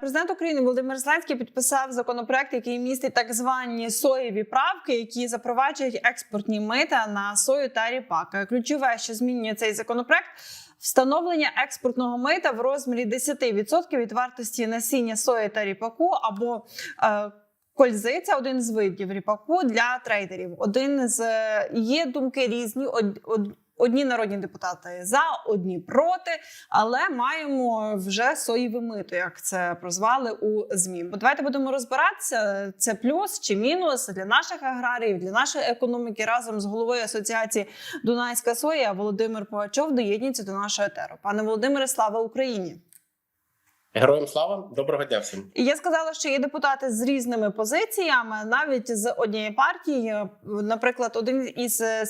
Президент України Володимир Зеленський підписав законопроект, який містить так звані соєві правки, які запроваджують експортні мита на сою та ріпак. Ключове, що змінює цей законопроект. Встановлення експортного мита в розмірі 10% від вартості насіння сої та ріпаку або е, кользи це один з видів ріпаку для трейдерів. Один з є думки різні. од- од- Одні народні депутати за, одні проти, але маємо вже соєве мито, як це прозвали у змі. Бо давайте будемо розбиратися. Це плюс чи мінус для наших аграріїв, для нашої економіки разом з головою асоціації Дунайська соя Володимир Пугачов доєднується до нашого етеру. Пане Володимире, слава Україні! Героям слава, доброго дня всім. Я сказала, що є депутати з різними позиціями, навіть з однієї партії. Наприклад, один із е,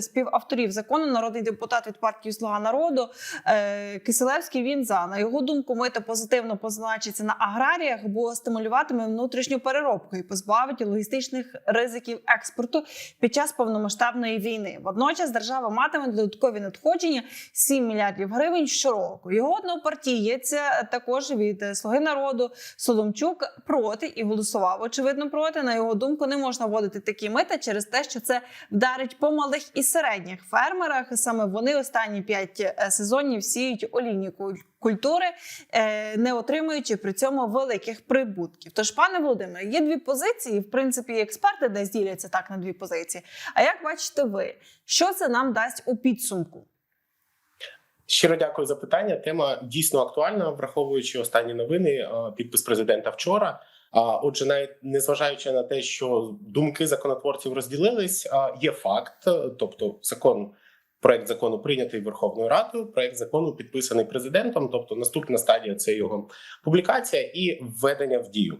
співавторів закону, народний депутат від партії Слуга народу е, Киселевський. Він за на його думку, мито позитивно позначиться на аграріях, бо стимулюватиме внутрішню переробку і позбавить логістичних ризиків експорту під час повномасштабної війни. Водночас держава матиме додаткові надходження 7 мільярдів гривень щороку. Його однопартієць е, також від е, Слуги народу Соломчук проти і голосував. Очевидно, проти. На його думку, не можна вводити такі мита через те, що це вдарить по малих і середніх фермерах. Саме вони останні 5 сезонів сіють олійні культури, е, не отримуючи при цьому великих прибутків. Тож, пане Володимире, є дві позиції. В принципі, експерти десь діляться так на дві позиції. А як бачите ви, що це нам дасть у підсумку? Щиро дякую за питання. Тема дійсно актуальна, враховуючи останні новини. е, Підпис президента вчора. Отже, навіть незважаючи на те, що думки законотворців розділились, є факт, тобто закон. Проект закону прийнятий Верховною Радою. Проект закону підписаний президентом. Тобто, наступна стадія це його публікація і введення в дію.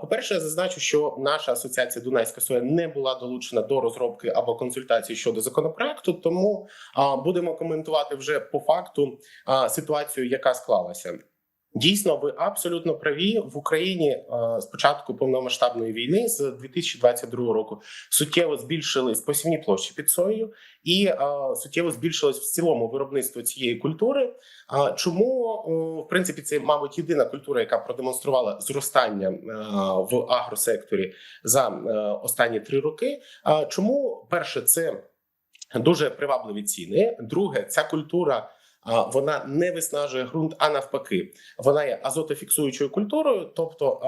По-перше, я зазначу, що наша асоціація Дунайська соя не була долучена до розробки або консультації щодо законопроекту, тому будемо коментувати вже по факту ситуацію, яка склалася. Дійсно, ви абсолютно праві в Україні е, з початку повномасштабної війни з 2022 року суттєво збільшились посівні площі під соєю, і е, суттєво збільшилось в цілому виробництво цієї культури. Чому в принципі це, мабуть, єдина культура, яка продемонструвала зростання е, в агросекторі за е, останні три роки? Чому перше це дуже привабливі ціни? Друге, ця культура. Вона не виснажує ґрунт, а навпаки, вона є азотофіксуючою культурою. Тобто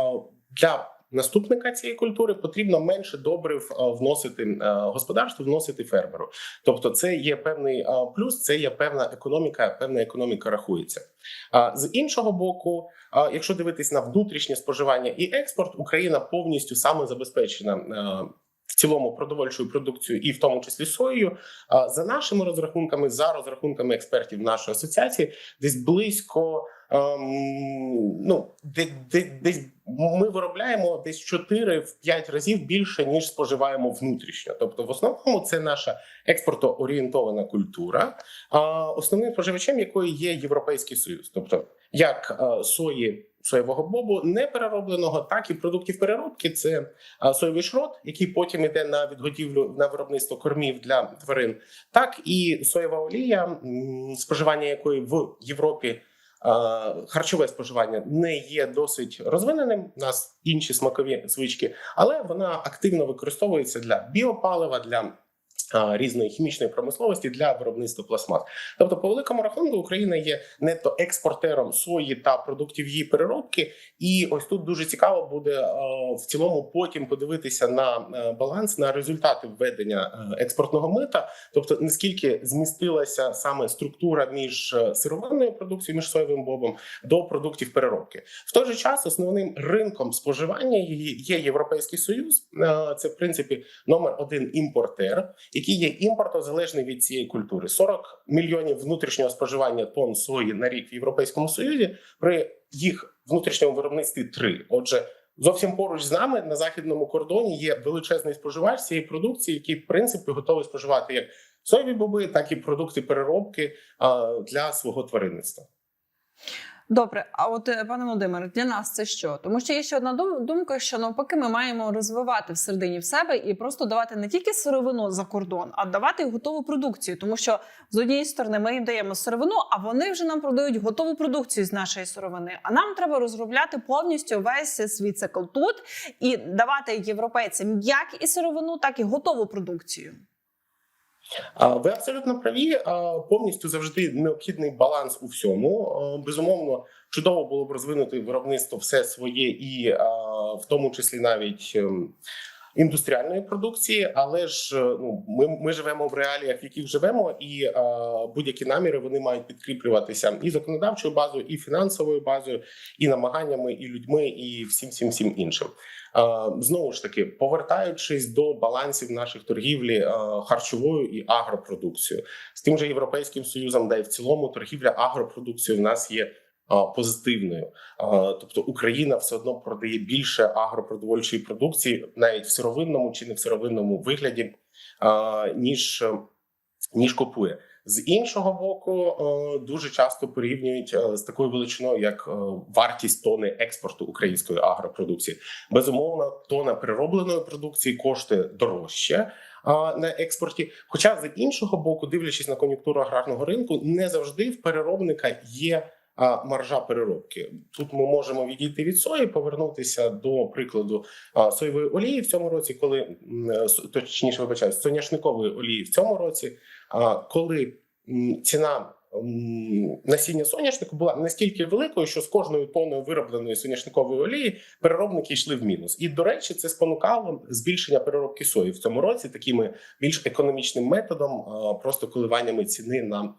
для наступника цієї культури потрібно менше добрив вносити а, господарству, вносити фермеру. Тобто, це є певний плюс, це є певна економіка, певна економіка рахується. З іншого боку, якщо дивитись на внутрішнє споживання і експорт, Україна повністю самозабезпечена. В цілому продовольчою продукцією, і в тому числі соєю, за нашими розрахунками, за розрахунками експертів нашої асоціації, десь близько ем, ну де, де, десь ми виробляємо десь 4 в 5 разів більше ніж споживаємо внутрішньо. Тобто, в основному це наша експортоорієнтована культура, основним споживачем якої є Європейський Союз, тобто як е, сої. Соєвого бобу непереробленого, так і продуктів переробки. Це соєвий шрот, який потім йде на відготівлю на виробництво кормів для тварин, так і соєва олія, споживання якої в Європі харчове споживання не є досить розвиненим. У нас інші смакові звички, але вона активно використовується для біопалива, для різної хімічної промисловості для виробництва пластмас. Тобто, по великому рахунку, Україна є нетто експортером сої та продуктів її переробки. І ось тут дуже цікаво буде е, в цілому потім подивитися на е, баланс на результати введення е, експортного мита, тобто наскільки змістилася саме структура між е, сировинною продукцією, між соєвим бобом до продуктів переробки. В той же час основним ринком споживання її є Європейський Союз. Е, Це в принципі номер один імпортер, який є імпортозалежний від цієї культури. 40 мільйонів внутрішнього споживання тонн сої на рік в Європейському Союзі при їх внутрішньому виробництві три. Отже, зовсім поруч з нами на західному кордоні є величезний споживач цієї продукції, який в принципі готовий споживати як соєві боби, так і продукти переробки для свого тваринництва. Добре, а от е, пане Володимире, для нас це що? Тому що є ще одна дум- думка, що навпаки, ми маємо розвивати всередині в себе і просто давати не тільки сировину за кордон, а давати готову продукцію. Тому що з однієї сторони ми їм даємо сировину, а вони вже нам продають готову продукцію з нашої сировини. А нам треба розробляти повністю весь свій цикл тут і давати європейцям як і сировину, так і готову продукцію. Ви абсолютно праві. Повністю завжди необхідний баланс у всьому. Безумовно, чудово було б розвинути виробництво все своє, і в тому числі навіть ем, індустріальної продукції. Але ж е, ну ми, ми живемо в реаліях, в яких живемо, і а, будь-які наміри вони мають підкріплюватися і законодавчою базою, і фінансовою базою, і намаганнями, і людьми, і всім всім всім іншим. Е, Знову ж таки, повертаючись до балансів наших торгівлі е, харчовою і агропродукцією, з тим же європейським союзом, де в цілому торгівля агропродукцією в нас є. Позитивною, тобто Україна все одно продає більше агропродовольчої продукції, навіть в сировинному чи не в сировинному вигляді, ніж, ніж купує. З іншого боку, дуже часто порівнюють з такою величиною, як вартість тони експорту української агропродукції. Безумовно, тона переробленої продукції коштує дорожче на експорті. Хоча з іншого боку, дивлячись на кон'юнктуру аграрного ринку, не завжди в переробника є. Маржа переробки. Тут ми можемо відійти від сої, повернутися до прикладу соєвої олії в цьому році, коли е, точніше вибачаюсь, соняшникової олії в цьому році, коли ціна насіння соняшнику була настільки великою, що з кожною тонною виробленої соняшникової олії переробники йшли в мінус. І до речі, це спонукало збільшення переробки сої в цьому році такими більш економічним методом, просто коливаннями ціни на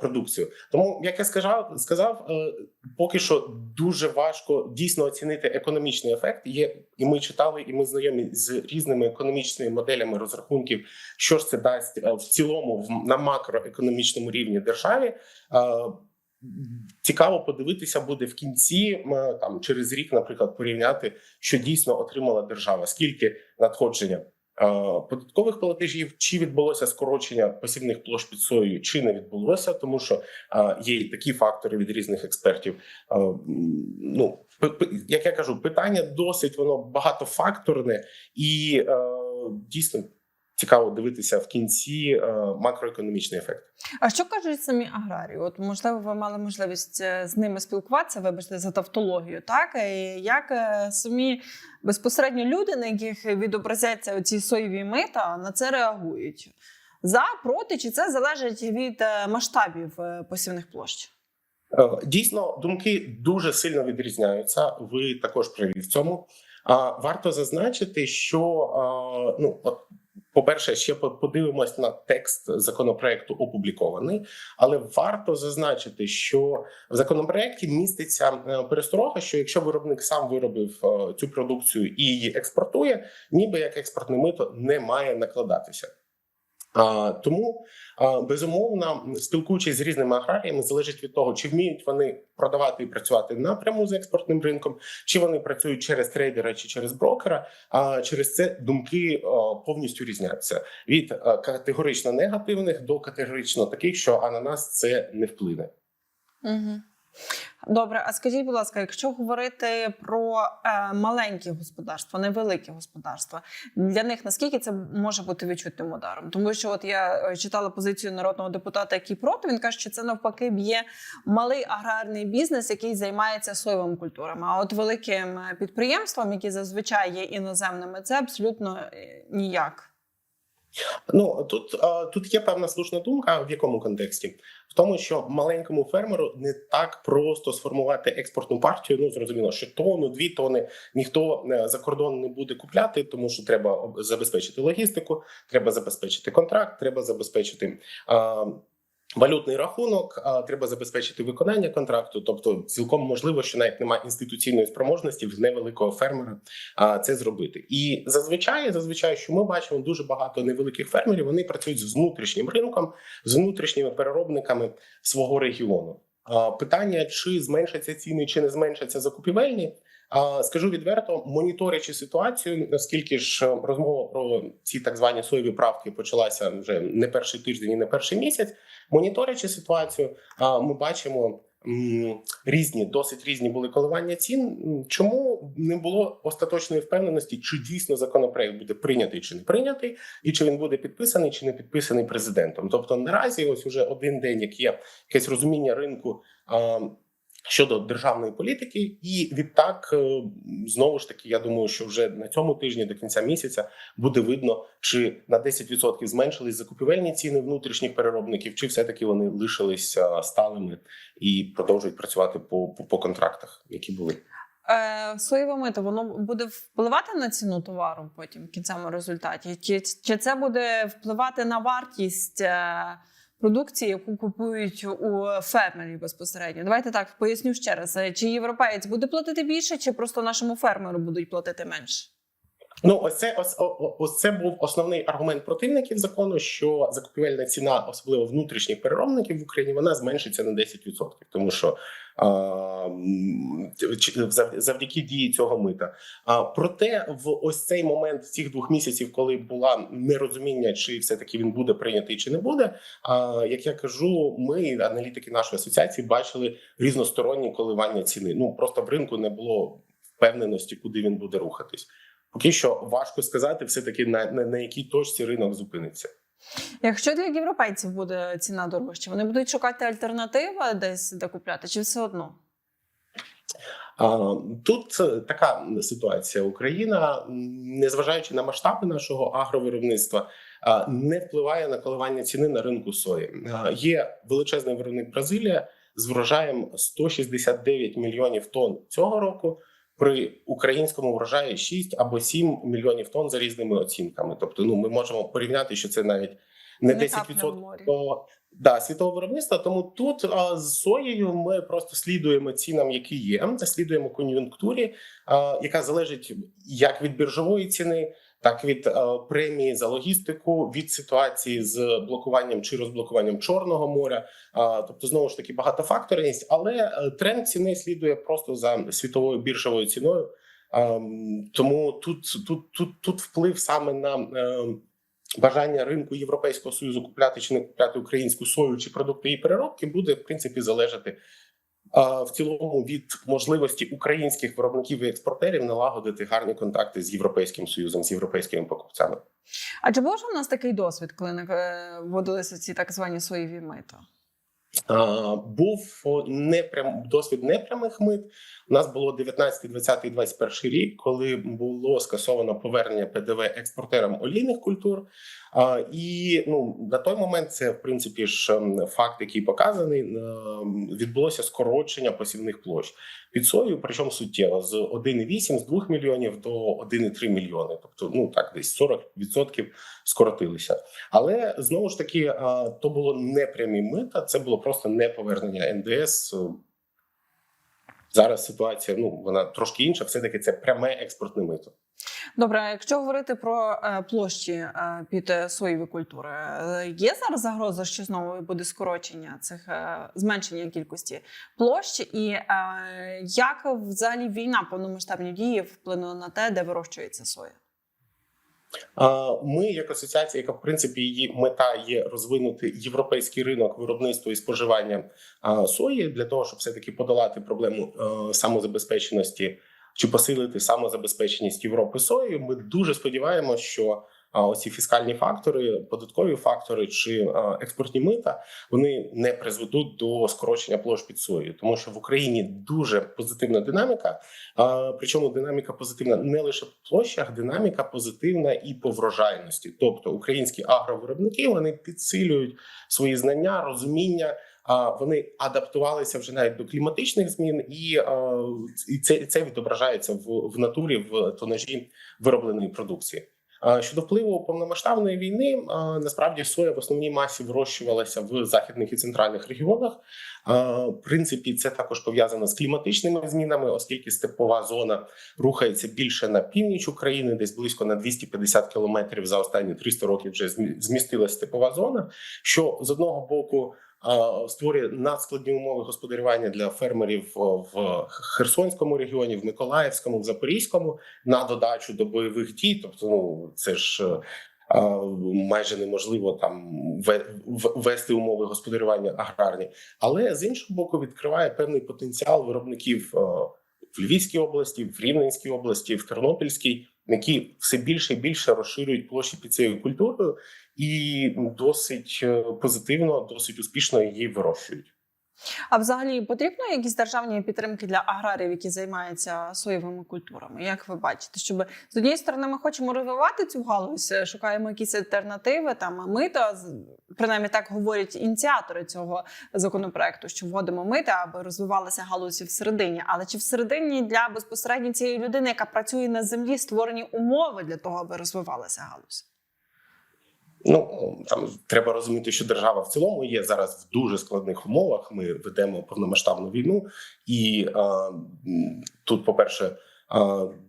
продукцію. Тому, як я сказав, сказав, е, поки що дуже важко дійсно оцінити економічний ефект. Є і ми читали, і ми знайомі з різними економічними моделями розрахунків, що ж це дасть е, в цілому в на макроекономічному рівні державі. Е, Цікаво подивитися буде в кінці е, там через рік, наприклад, порівняти, що дійсно отримала держава, скільки надходження податкових платежів, чи відбулося скорочення посівних площ під сою, чи не відбулося, тому що є і такі фактори від різних експертів. Ну як я кажу, питання досить воно багатофакторне і дійсно цікаво дивитися в кінці е, макроекономічний ефект. А що кажуть самі аграрії? От можливо, ви мали можливість е, з ними спілкуватися, вибачте за тавтологію, так і як е, самі безпосередньо люди, на яких відобразяться ці соєві мита, на це реагують? За, проти, чи це залежить від масштабів посівних площ? Дійсно, думки дуже сильно відрізняються. Ви також праві в цьому. А варто зазначити, що ну. По-перше, ще подивимось на текст законопроекту опублікований, але варто зазначити, що в законопроекті міститься е, пересторога, що якщо виробник сам виробив е, цю продукцію і її експортує, ніби як експортне мито не має накладатися. Тому безумовно, спілкуючись з різними аграріями, залежить від того, чи вміють вони продавати і працювати напряму з експортним ринком, чи вони працюють через трейдера чи через брокера. А через це думки повністю різняться від категорично негативних до категорично таких, що а на нас це не вплине. Угу. Добре, а скажіть, будь ласка, якщо говорити про е, маленькі господарства, невеликі господарства, для них наскільки це може бути відчутним ударом? Тому що от я е, читала позицію народного депутата, який проти, він каже, що це навпаки б'є малий аграрний бізнес, який займається соєвими культурами. А от великим е, підприємствам, які зазвичай є іноземними, це абсолютно е, ніяк. Ну тут тут є певна слушна думка. В якому контексті? В тому, що маленькому фермеру не так просто сформувати експортну партію. Ну зрозуміло, що тонну, дві тони ніхто е, за кордон не буде купляти, тому що треба забезпечити логістику, треба забезпечити контракт, треба забезпечити. А, Валютний рахунок а, треба забезпечити виконання контракту, тобто цілком можливо, що навіть немає інституційної спроможності в невеликого фермера а, це зробити. І зазвичай, зазвичай, що ми бачимо дуже багато невеликих фермерів. Вони працюють з внутрішнім ринком, з внутрішніми переробниками свого регіону. А, питання, чи зменшаться ціни, чи не зменшаться закупівельні. Скажу відверто, моніторячи ситуацію, оскільки ж е, розмова про ці так звані соєві правки почалася вже не перший тиждень і не перший місяць. Моніторячи ситуацію, ми бачимо різні, досить різні були коливання цін. Чому не було остаточної впевненості, чи дійсно законопроект буде прийнятий чи не прийнятий, і чи він буде підписаний чи не підписаний президентом? Тобто, наразі, ось уже один день, як є якесь розуміння ринку. Щодо державної політики, і відтак е, знову ж таки, я думаю, що вже на цьому тижні до кінця місяця буде видно, чи на 10% зменшились закупівельні ціни внутрішніх переробників, чи все таки вони лишилися сталими і продовжують працювати по, по, по контрактах, які були. Е, соєве мито воно буде впливати на ціну товару потім в кінцевому результаті? Чи, чи це буде впливати на вартість е, продукції, яку купують у фермерів безпосередньо? Давайте так поясню ще раз: Е, чи європеєць буде платити більше, чи просто нашому фермеру будуть платити менше? Ну, ось це ось, ось це був основний аргумент противників закону, що закупівельна ціна, особливо внутрішніх переробників в Україні, вона зменшиться на 10%, тому що а, завдяки дії цього мита. А проте, в ось цей момент цих двох місяців, коли була нерозуміння, чи все таки він буде прийнятий, чи не буде. А як я кажу, ми, аналітики нашої асоціації, бачили різносторонні коливання ціни. Ну просто в ринку не було впевненості, куди він буде рухатись. Поки що важко сказати, все таки на, на, на якій точці ринок зупиниться. Якщо для європейців буде ціна дорожча, вони будуть шукати альтернативи десь де купляти, чи все одно? Тут така ситуація. Україна, незважаючи на масштаби нашого агровиробництва, не впливає на коливання ціни на ринку сої. Є величезний виробник Бразилія з врожаєм 169 мільйонів тонн цього року. При українському врожаї 6 або 7 мільйонів тонн за різними оцінками. Тобто, ну ми можемо порівняти, що це навіть не Не капля 10% морі. того, да, світового виробництва. Тому тут а, з соєю ми просто слідуємо цінам, які є, слідуємо кон'юнктурі, яка залежить як від біржової ціни, так від а, премії за логістику, від ситуації з блокуванням чи розблокуванням Чорного моря. Тобто, знову ж таки, багатофакторність, але е, тренд ціни слідує просто за світовою біржовою ціною. А, тому тут, тут, тут, тут вплив саме на. е, Бажання ринку Європейського союзу купляти чи не купляти українську сою чи продукти її переробки буде в принципі залежати в цілому від можливості українських виробників і експортерів налагодити гарні контакти з європейським союзом, з європейськими покупцями. А чи був у нас такий досвід, коли е, вводилися ці так звані соєві мита? Був непрям досвід непрямих мит. У нас було 19, 20, 21 рік, коли було скасовано повернення ПДВ експортерам олійних культур. І ну на той момент це в принципі ж ем, факт, який показаний. ем, Відбулося скорочення посівних площ під сою, причому суттєво з 1,8 з 2 мільйонів до 1,3 мільйони. Тобто, ну так, десь 40% скоротилися. Але знову ж таки, то було не прямі мита, це було просто не повернення НДС. Зараз ситуація ну вона трошки інша. Все таки це пряме експортне мито. Добре, якщо говорити про е, площі е, під е, соєві культури, є зараз загроза, що знову буде скорочення цих зменшення кількості площ, і як взагалі війна повномасштабні дії вплинула на те, де вирощується соя? Ми, як асоціація, яка в принципі її мета є розвинути європейський ринок виробництва і споживання сої для того, щоб все таки подолати проблему самозабезпеченості чи посилити самозабезпеченість Європи соєю. Ми дуже сподіваємося, що оці фіскальні фактори, податкові фактори чи експортні мита вони не призведуть до скорочення площ під соєю, тому що в Україні дуже позитивна динаміка. Причому динаміка позитивна не лише по площах, динаміка позитивна і по врожайності. Тобто українські агровиробники вони підсилюють свої знання, розуміння. Вони адаптувалися вже навіть до кліматичних змін, і, і це, це відображається в, в натурі в тонажі виробленої продукції. Щодо впливу повномасштабної війни, насправді соя в основній масі вирощувалася в західних і центральних регіонах. В принципі, це також пов'язано з кліматичними змінами, оскільки степова зона рухається більше на північ України, десь близько на 250 кілометрів за останні 300 років вже змі- змістилась степова зона. Що з одного боку створює надскладні умови господарювання для фермерів в Херсонському регіоні, в Миколаївському, в Запорізькому на додачу до бойових дій. Тобто, ну це ж. е, майже неможливо там ве- вести умови господарювання аграрні, але з іншого боку відкриває певний потенціал виробників в Львівській області, в Рівненській області, в Тернопільській, які все більше і більше розширюють площі під цією культурою і досить е, позитивно, досить успішно її вирощують. А взагалі потрібно якісь державні підтримки для аграріїв, які займаються соєвими культурами? Як ви бачите, щоб з однієї сторони ми хочемо розвивати цю галузь, е, шукаємо якісь альтернативи, там мита, принаймні так говорять ініціатори цього законопроекту, що вводимо мита, аби розвивалася галузь всередині. Але чи всередині для безпосередньо цієї людини, яка працює на землі, створені умови для того, аби розвивалася галузь? Ну там треба розуміти, що держава в цілому є зараз в дуже складних умовах. Ми ведемо повномасштабну війну, і е, тут, по-перше, е,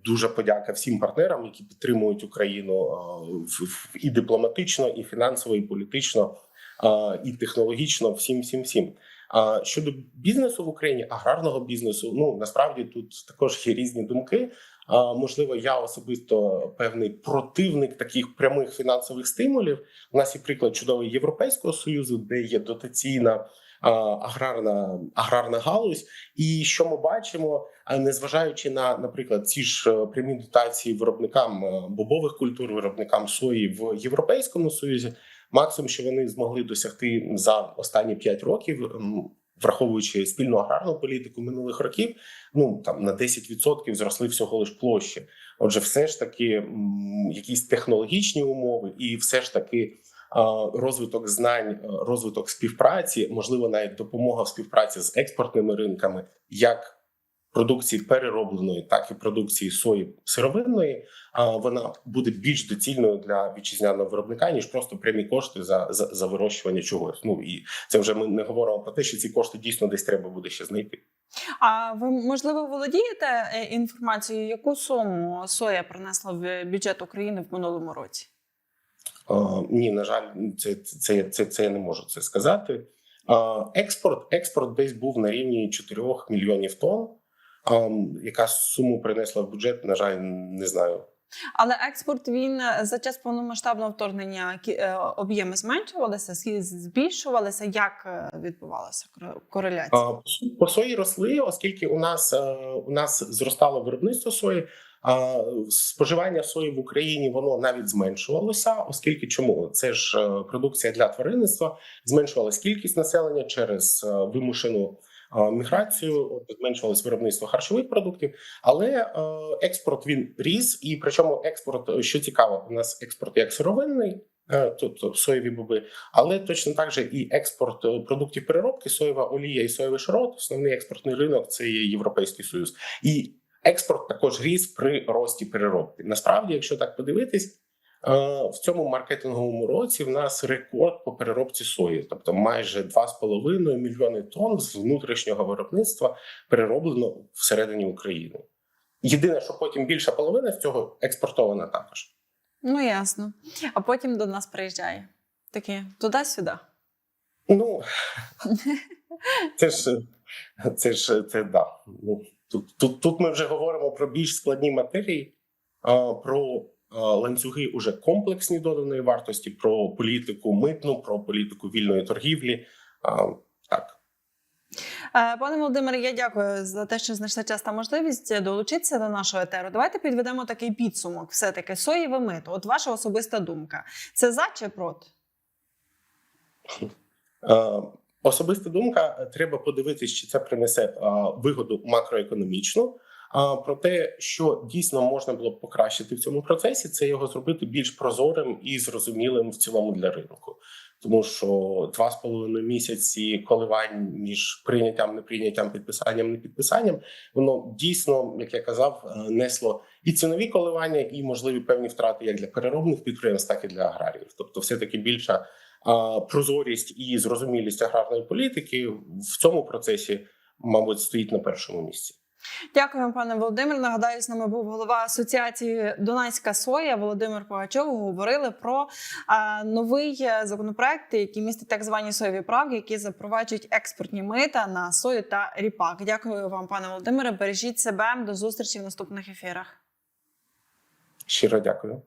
дуже подяка всім партнерам, які підтримують Україну е, в, в- і дипломатично, і фінансово, і політично, е, і технологічно. Всім, всім, всім. А щодо бізнесу в Україні, аграрного бізнесу, ну насправді тут також є різні думки. Можливо, я особисто певний противник таких прямих фінансових стимулів. У нас є приклад чудовий Європейського союзу, де є дотаційна аграрна аграрна галузь. І що ми бачимо, незважаючи на, наприклад, ці ж е, прямі дотації виробникам е, бобових культур, виробникам сої в Європейському союзі, максимум, що вони змогли досягти за останні 5 років. Враховуючи спільну аграрну політику минулих років, ну там на 10% зросли всього лиш площі. Отже, все ж таки якісь технологічні умови, і все ж таки розвиток знань, розвиток співпраці, можливо, навіть допомога в співпраці з експортними ринками, як продукції переробленої, так і продукції сої сировинної. А вона буде більш доцільною для вітчизняного виробника ніж просто прямі кошти за, за, за вирощування чогось. Ну і це вже ми не говоримо про те, що ці кошти дійсно десь треба буде ще знайти. А ви можливо володієте е, інформацією, яку суму соя принесла в бюджет України в минулому році? А, ні, на жаль, це, це, це, це я не можу це сказати. Експорт, експорт десь був на рівні 4 мільйонів тонн. А, яка суму принесла в бюджет, на жаль, не знаю. Але експорт він е, за час повномасштабного вторгнення е, об'єми зменшувалися, збільшувалися. Як е, відбувалася кор- кореляція? По сої росли, оскільки у нас у нас зростало виробництво сої. А споживання сої в Україні воно навіть зменшувалося, оскільки чому це ж продукція для тваринництва, зменшувалась кількість населення через вимушену міграцію, зменшувалось виробництво харчових продуктів, але е, експорт він ріс, і причому експорт, е, що цікаво, у нас експорт як сировинний, е, тобто соєві боби, але точно так же і експорт е, продуктів переробки, соєва олія і соєвий шрот. Основний експортний ринок це є Європейський Союз, і експорт також ріс при рості переробки. Насправді, якщо так подивитись, е, в цьому маркетинговому році в нас рекорд по переробці сої, тобто майже 2,5 мільйони тонн з внутрішнього виробництва перероблено всередині України. Єдине, що потім більша половина з цього експортована також. Ну ясно. А потім до нас приїжджає. Такі туди-сюди. Ну це ж це ж це да. Ну тут, тут, тут ми вже говоримо про більш складні матерії, про ланцюги уже комплексні доданої вартості, про політику митну, про політику вільної торгівлі. Так. Е, Пане Володимире, я дякую за те, що знайшли час та можливість долучитися до нашого етеру. Давайте підведемо такий підсумок. Все таки соєве мито. От ваша особиста думка. Це за чи проти? Е, Особиста думка, треба подивитись, чи це принесе е, вигоду макроекономічну. А про те, що дійсно можна було б покращити в цьому процесі, це його зробити більш прозорим і зрозумілим в цілому для ринку. Тому що два з половиною місяці коливань між прийняттям, неприйняттям, підписанням, непідписанням, воно дійсно, як я казав, е, несло і цінові коливання, і можливі певні втрати як для переробних підприємств, так і для аграріїв. Тобто, все таки більша а, прозорість і зрозумілість аграрної політики в цьому процесі, мабуть, стоїть на першому місці. Дякую, пане Володимир. Нагадаю, з нами був голова асоціації Дунайська соя Володимир Погачов. Говорили про новий е, законопроект, який містить так звані соєві правки, які запроваджують експортні мита на сою та ріпак. Дякую вам, пане Володимире. Бережіть себе. До зустрічі в наступних ефірах. Щиро дякую.